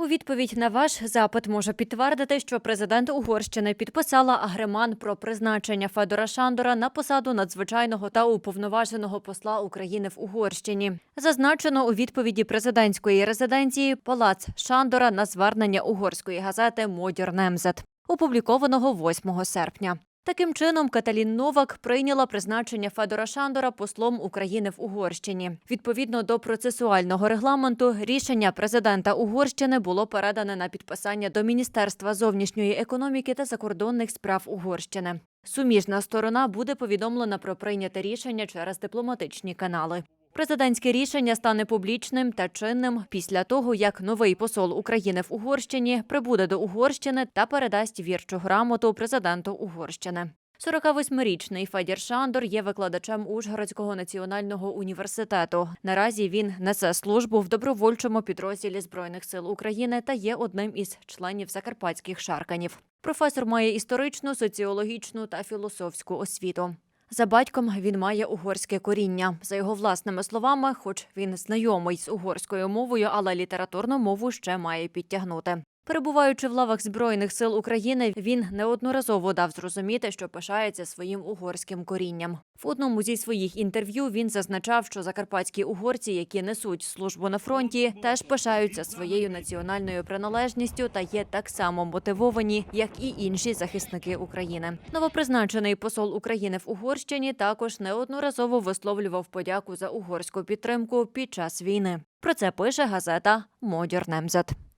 У відповідь на ваш запит можу підтвердити, що президент Угорщини підписала агреман про призначення Федора Шандора на посаду надзвичайного та уповноваженого посла України в Угорщині. Зазначено у відповіді президентської резиденції Палац Шандора на звернення угорської газети Модір Немзет, опублікованого 8 серпня. Таким чином, Каталін Новак прийняла призначення Федора Шандора послом України в Угорщині. Відповідно до процесуального регламенту, рішення президента Угорщини було передане на підписання до Міністерства зовнішньої економіки та закордонних справ Угорщини. Суміжна сторона буде повідомлена про прийняте рішення через дипломатичні канали. Президентське рішення стане публічним та чинним після того, як новий посол України в Угорщині прибуде до Угорщини та передасть вірчу грамоту президенту Угорщини. 48-річний Федір Шандор є викладачем Ужгородського національного університету. Наразі він несе службу в добровольчому підрозділі збройних сил України та є одним із членів закарпатських шарканів. Професор має історичну, соціологічну та філософську освіту. За батьком він має угорське коріння. За його власними словами, хоч він знайомий з угорською мовою, але літературну мову ще має підтягнути. Перебуваючи в лавах збройних сил України, він неодноразово дав зрозуміти, що пишається своїм угорським корінням. В одному зі своїх інтерв'ю він зазначав, що закарпатські угорці, які несуть службу на фронті, теж пишаються своєю національною приналежністю та є так само мотивовані, як і інші захисники України. Новопризначений посол України в Угорщині також неодноразово висловлював подяку за угорську підтримку під час війни. Про це пише газета Модір Немзет.